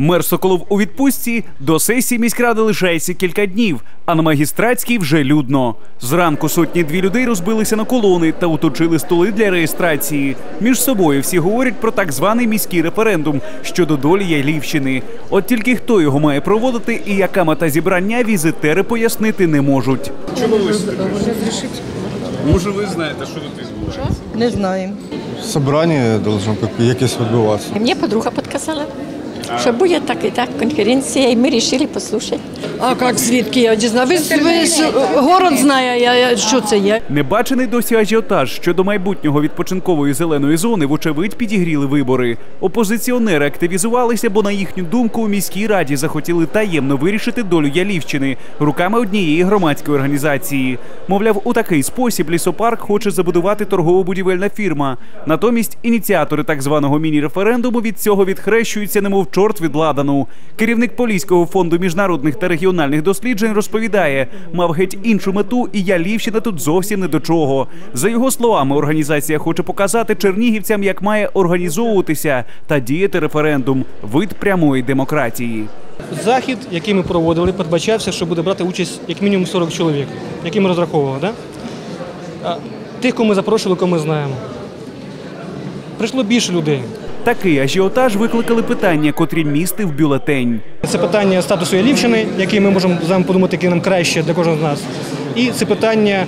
Мер Соколов у відпустці до сесії міськради лишається кілька днів, а на магістратській вже людно. Зранку сотні дві людей розбилися на колони та оточили столи для реєстрації. Між собою всі говорять про так званий міський референдум щодо долі Ялівщини. От тільки хто його має проводити і яка мета зібрання візитери пояснити не можуть. Чому ви? Може, ви знаєте, що тут відбувається? Не знаємо. Собрання должно якесь відбуватися. Мне подруга подсказала, что будет так и так конференция, и мы решили послушать. А як звідки я дізнаюся? Ви, ви е, город знає, я, я, що це є. Небачений досі ажіотаж щодо майбутнього відпочинкової зеленої зони, вочевидь, підігріли вибори. Опозиціонери активізувалися, бо на їхню думку у міській раді захотіли таємно вирішити долю Ялівщини руками однієї громадської організації. Мовляв, у такий спосіб лісопарк хоче забудувати торгово-будівельна фірма. Натомість ініціатори так званого міні-референдуму від цього відхрещуються, немов чорт від ладану. Керівник Поліського фонду міжнародних та регіональних досліджень розповідає, мав геть іншу мету, і Ялівщина тут зовсім не до чого. За його словами, організація хоче показати чернігівцям, як має організовуватися та діяти референдум вид прямої демократії. Захід, який ми проводили, передбачався, що буде брати участь як мінімум 40 чоловік, які ми розраховували. Да? Тих, кого ми запрошували, кого ми знаємо. Прийшло більше людей. Такий ажіотаж викликали питання, котрі містив бюлетень. Це питання статусу Ялівщини, який ми можемо з вами подумати, який нам краще для кожного з нас. І це питання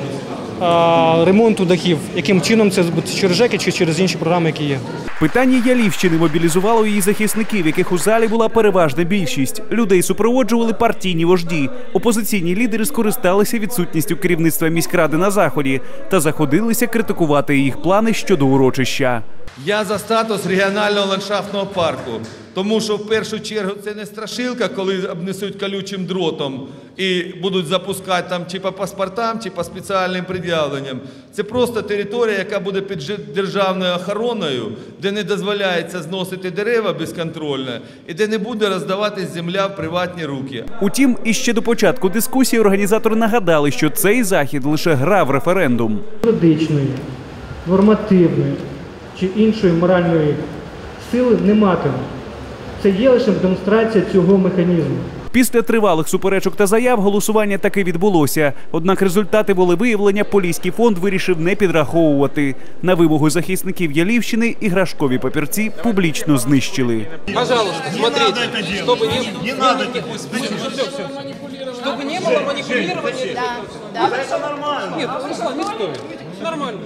а, ремонту дахів, яким чином це через ЖЕКи чи через інші програми, які є. Питання Ялівщини мобілізувало її захисників, яких у залі була переважна більшість. Людей супроводжували партійні вожді. Опозиційні лідери скористалися відсутністю керівництва міськради на заході та заходилися критикувати їх плани щодо урочища. Я за статус регіонального ландшафтного парку, тому що в першу чергу це не страшилка, коли обнесуть колючим дротом і будуть запускати там чи по паспортам, чи по спеціальним пред'явленням. Це просто територія, яка буде під державною охороною, де не дозволяється зносити дерева безконтрольно і де не буде роздаватись земля в приватні руки. Утім, іще до початку дискусії організатори нагадали, що цей захід лише гра в референдум. Юридичної, нормативної чи іншої моральної сили не матиме. Це є лише демонстрація цього механізму. Після тривалих суперечок та заяв голосування таки відбулося. Однак результати волевиявлення Поліський фонд вирішив не підраховувати. На вимогу захисників Ялівщини іграшкові папірці публічно знищили. Пожалуйста, смотрите, чтобы не, не надо Чтобы не было манипулирования. Да, да. Это нормально. Нет, Руслан, не стоит. Нормально.